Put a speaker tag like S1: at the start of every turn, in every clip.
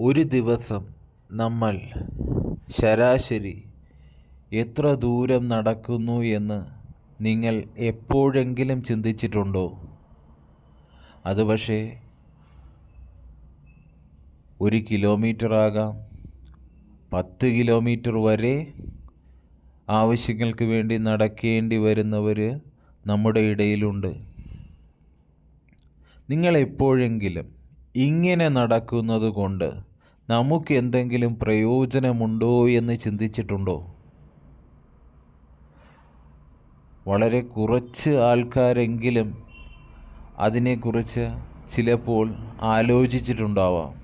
S1: ഒരു ദിവസം നമ്മൾ ശരാശരി എത്ര ദൂരം നടക്കുന്നു എന്ന് നിങ്ങൾ എപ്പോഴെങ്കിലും ചിന്തിച്ചിട്ടുണ്ടോ? അത് പക്ഷേ ഒരു കിലോമീറ്റർ ആകാം പത്ത് കിലോമീറ്റർ വരെ ആവശ്യങ്ങൾക്ക് വേണ്ടി നടക്കേണ്ടി വരുന്നവർ നമ്മുടെ ഇടയിലുണ്ട്. നിങ്ങൾ എപ്പോഴെങ്കിലും ഇങ്ങനെ നടക്കുന്നത് കൊണ്ട് നമുക്ക് എന്തെങ്കിലും പ്രയോജനമുണ്ടോ എന്ന് ചിന്തിച്ചിട്ടുണ്ടോ? വളരെ കുറച്ച് ആൾക്കാരെങ്കിലും അതിനെക്കുറിച്ച് ചിലപ്പോൾ ആലോചിച്ചിട്ടുണ്ടാവാം.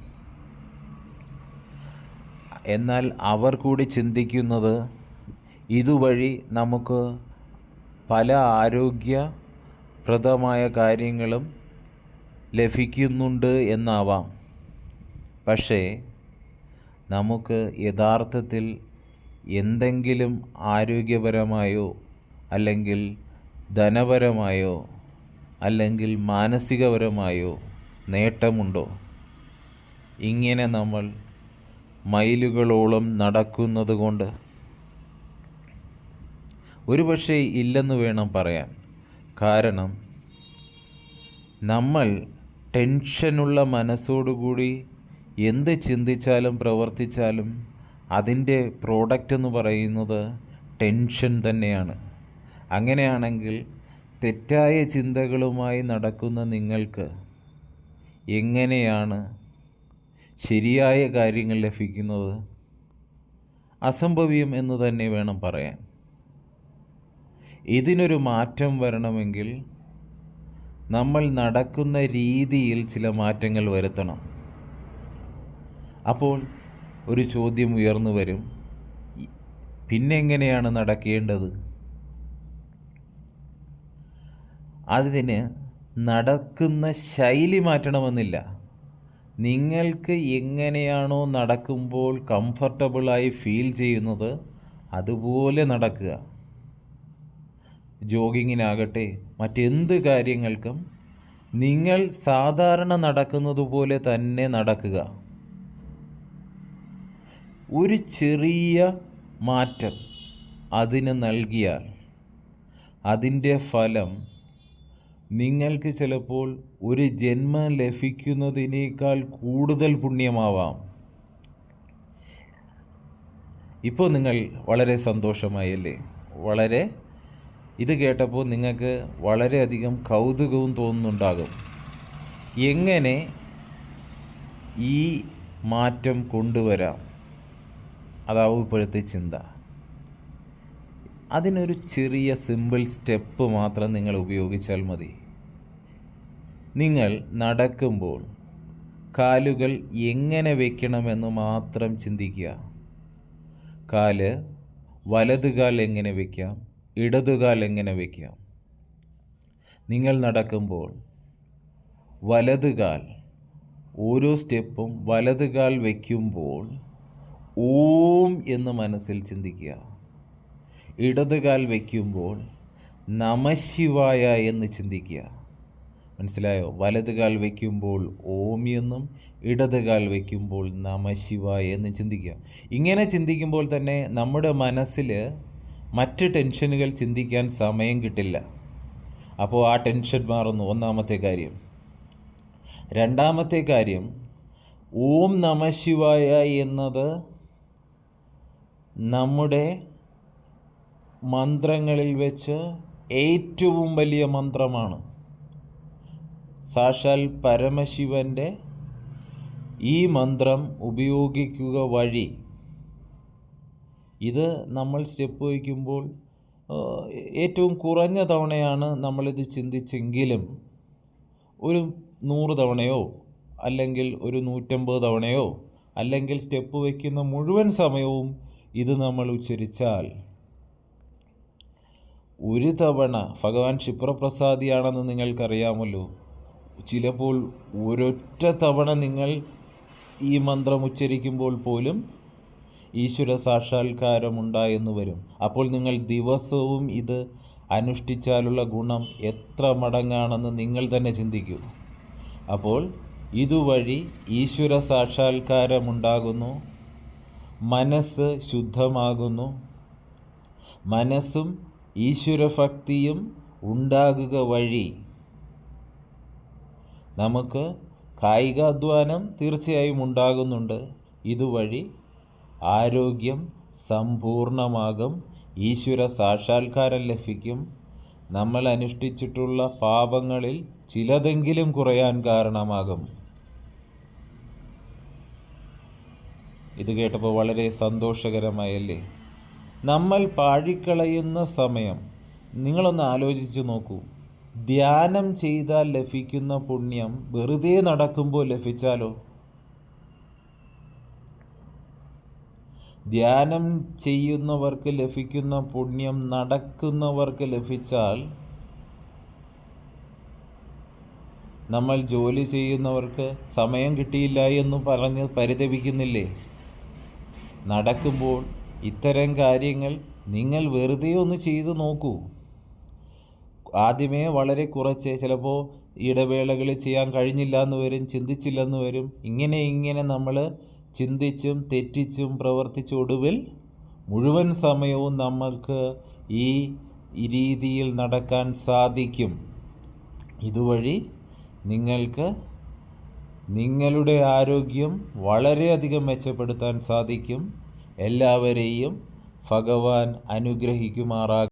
S1: എന്നാൽ അവർ കൂടി ചിന്തിക്കുന്നത് ഇതുവഴി നമുക്ക് പല ആരോഗ്യപ്രദമായ കാര്യങ്ങളും ലഭിക്കുന്നുണ്ട് എന്നാവാം. പക്ഷേ നമുക്ക് യഥാർത്ഥത്തിൽ എന്തെങ്കിലും ആരോഗ്യപരമായോ അല്ലെങ്കിൽ ധനപരമായോ അല്ലെങ്കിൽ മാനസികപരമായോ നേട്ടമുണ്ടോ? ഇങ്ങനെ നമ്മൾ മൈലുകളോളം നടക്കുന്നത് കൊണ്ട് ഒരുപക്ഷെ ഇല്ലെന്ന് വേണം പറയാൻ. കാരണം നമ്മൾ ടെൻഷനുള്ള മനസ്സോടുകൂടി എന്ത് ചിന്തിച്ചാലും പ്രവർത്തിച്ചാലും അതിന്റെ പ്രോഡക്റ്റ് എന്ന് പറയുന്നത് ടെൻഷൻ തന്നെയാണ്. അങ്ങനെയാണെങ്കിൽ തെറ്റായ ചിന്തകളുമായി നടക്കുന്ന നിങ്ങൾക്ക് എങ്ങനെയാണ് ശരിയായ കാര്യങ്ങൾ ലഭിക്കുന്നത്? അസംഭവ്യം എന്ന് തന്നെ വേണം പറയാൻ. ഇതിനൊരു മാറ്റം വരണമെങ്കിൽ നമ്മൾ നടക്കുന്ന രീതിയിൽ ചില മാറ്റങ്ങൾ വരുത്തണം. അപ്പോൾ ഒരു ചോദ്യം ഉയർന്നു വരും. പിന്നെ എങ്ങനെയാണ് നടക്കേണ്ടത്? അതിന് നടക്കുന്ന ശൈലി മാറ്റണമെന്നില്ല. നിങ്ങൾക്ക് എങ്ങനെയാണോ നടക്കുമ്പോൾ കംഫർട്ടബിളായി ഫീൽ ചെയ്യുന്നത് അതുപോലെ നടക്കുക. ജോഗിങ്ങിനാകട്ടെ മറ്റെന്ത് കാര്യങ്ങൾക്കും നിങ്ങൾ സാധാരണ നടക്കുന്നത് പോലെ തന്നെ നടക്കുക. ഒരു ചെറിയ മാറ്റം അതിന് നൽകിയാൽ അതിന്റെ ഫലം നിങ്ങൾക്ക് ചിലപ്പോൾ ഒരു ജന്മം ലഭിക്കുന്നതിനേക്കാൾ കൂടുതൽ പുണ്യമാവാം. ഇപ്പോൾ നിങ്ങൾ വളരെ സന്തോഷമായല്ലേ? വളരെ? ഇത് കേട്ടപ്പോൾ നിങ്ങൾക്ക് വളരെയധികം കൗതുകവും തോന്നുന്നുണ്ടാകും. എങ്ങനെ ഈ മാറ്റം കൊണ്ടുവരാം? അതാവും ഇപ്പോഴത്തെ ചിന്ത. അതിനൊരു ചെറിയ സിമ്പിൾ സ്റ്റെപ്പ് മാത്രം നിങ്ങൾ ഉപയോഗിച്ചാൽ മതി. നിങ്ങൾ നടക്കുമ്പോൾ കാലുകൾ എങ്ങനെ വയ്ക്കണമെന്ന് മാത്രം ചിന്തിക്കുക. കാൽ വലതുകാൽ എങ്ങനെ വയ്ക്കാം ഇടതുകാൽ എങ്ങനെ വയ്ക്കാം നിങ്ങൾ നടക്കുമ്പോൾ വലതുകാൽ ഓരോ സ്റ്റെപ്പും വലതുകാൽ വയ്ക്കുമ്പോൾ ഓം എന്ന് മനസ്സിൽ ചിന്തിക്കുക. ഇടതുകാൽ വയ്ക്കുമ്പോൾ നമശിവായ എന്ന് ചിന്തിക്കുക. മനസ്സിലായോ? വലതുകാൽ വയ്ക്കുമ്പോൾ ഓം എന്നും ഇടതുകാൽ വയ്ക്കുമ്പോൾ നമശിവായ എന്ന് ചിന്തിക്കുക. ഇങ്ങനെ ചിന്തിക്കുമ്പോൾ തന്നെ നമ്മുടെ മനസ്സിൽ മറ്റ് ടെൻഷനുകൾ ചിന്തിക്കാൻ സമയം കിട്ടില്ല. അപ്പോൾ ആ ടെൻഷൻ മാറുന്നു. ഒന്നാമത്തെ കാര്യം. രണ്ടാമത്തെ കാര്യം ഓം നമശിവായ എന്നത് നമ്മുടെ മന്ത്രങ്ങളിൽ വെച്ച് ഏറ്റവും വലിയ മന്ത്രമാണ് സാക്ഷാൽ പരമശിവന്റെ ഈ മന്ത്രം ഉപയോഗിക്കുക വഴി. ഇത് നമ്മൾ സ്റ്റെപ്പ് വയ്ക്കുമ്പോൾ ഏറ്റവും കുറഞ്ഞ തവണയാണ് നമ്മളിത് ചിന്തിച്ചെങ്കിലും ഒരു നൂറ് തവണയോ അല്ലെങ്കിൽ ഒരു നൂറ്റമ്പത് തവണയോ അല്ലെങ്കിൽ സ്റ്റെപ്പ് വയ്ക്കുന്ന മുഴുവൻ സമയവും ഇത് നമ്മൾ ഉച്ചരിച്ചാൽ ഒരു തവണ ഭഗവാൻ ക്ഷിപ്രപ്രസാദിയാണെന്ന് നിങ്ങൾക്കറിയാമല്ലോ. ചിലപ്പോൾ ഒരൊറ്റ തവണ നിങ്ങൾ ഈ മന്ത്രം ഉച്ചരിക്കുമ്പോൾ പോലും ഈശ്വര സാക്ഷാത്കാരം ഉണ്ടായെന്ന് വരും. അപ്പോൾ നിങ്ങൾ ദിവസവും ഇത് അനുഷ്ഠിച്ചാലുള്ള ഗുണം എത്ര മടങ്ങാണെന്ന് നിങ്ങൾ തന്നെ ചിന്തിക്കൂ. അപ്പോൾ ഇതുവഴി ഈശ്വര സാക്ഷാത്കാരമുണ്ടാകുന്നു മനസ്സ് ശുദ്ധമാകുന്നു. മനസ്സും ഈശ്വരഭക്തിയും ഉണ്ടാകുക വഴി നമുക്ക് കായികാധ്വാനം തീർച്ചയായും ഉണ്ടാകുന്നുണ്ട്. ഇതുവഴി ആരോഗ്യം സമ്പൂർണമാകും. ഈശ്വര സാക്ഷാത്കാരം ലഭിക്കും. നമ്മൾ അനുഷ്ഠിച്ചിട്ടുള്ള പാപങ്ങളിൽ ചിലതെങ്കിലും കുറയാൻ കാരണമാകും. ഇത് കേട്ടപ്പോൾ വളരെ സന്തോഷകരമായല്ലേ? നമ്മൾ പാഴിക്കളയുന്ന സമയം നിങ്ങളൊന്ന് ആലോചിച്ച് നോക്കൂ. ധ്യാനം ചെയ്താൽ ലഭിക്കുന്ന പുണ്യം വെറുതെ നടക്കുമ്പോൾ ലഭിച്ചാലോ? ധ്യാനം ചെയ്യുന്നവർക്ക് ലഭിക്കുന്ന പുണ്യം നടക്കുന്നവർക്ക് ലഭിച്ചാൽ നമ്മൾ ജോലി ചെയ്യുന്നവർക്ക് സമയം കിട്ടിയില്ല എന്ന് പറഞ്ഞ് പരിതപിക്കുന്നില്ലേ? നടക്കുമ്പോൾ ഇത്തരം കാര്യങ്ങൾ നിങ്ങൾ വെറുതെ ഒന്ന് ചെയ്തു നോക്കൂ. ആദ്യമേ വളരെ കുറച്ച് ചിലപ്പോൾ ഇടവേളകളിൽ ചെയ്യാൻ കഴിഞ്ഞില്ല എന്ന് വരും ചിന്തിച്ചില്ലെന്ന് വരും. ഇങ്ങനെ ഇങ്ങനെ നമ്മൾ ചിന്തിച്ചും തെറ്റിച്ചും പ്രവർത്തിച്ച ഒടുവിൽ മുഴുവൻ സമയവും നമ്മൾക്ക് ഈ രീതിയിൽ നടക്കാൻ സാധിക്കും. ഇതുവഴി നിങ്ങൾക്ക് നിങ്ങളുടെ ആരോഗ്യം വളരെയധികം മെച്ചപ്പെടുത്താൻ സാധിക്കും. എല്ലാവരെയും ഭഗവാൻ അനുഗ്രഹിക്കുമാറാകും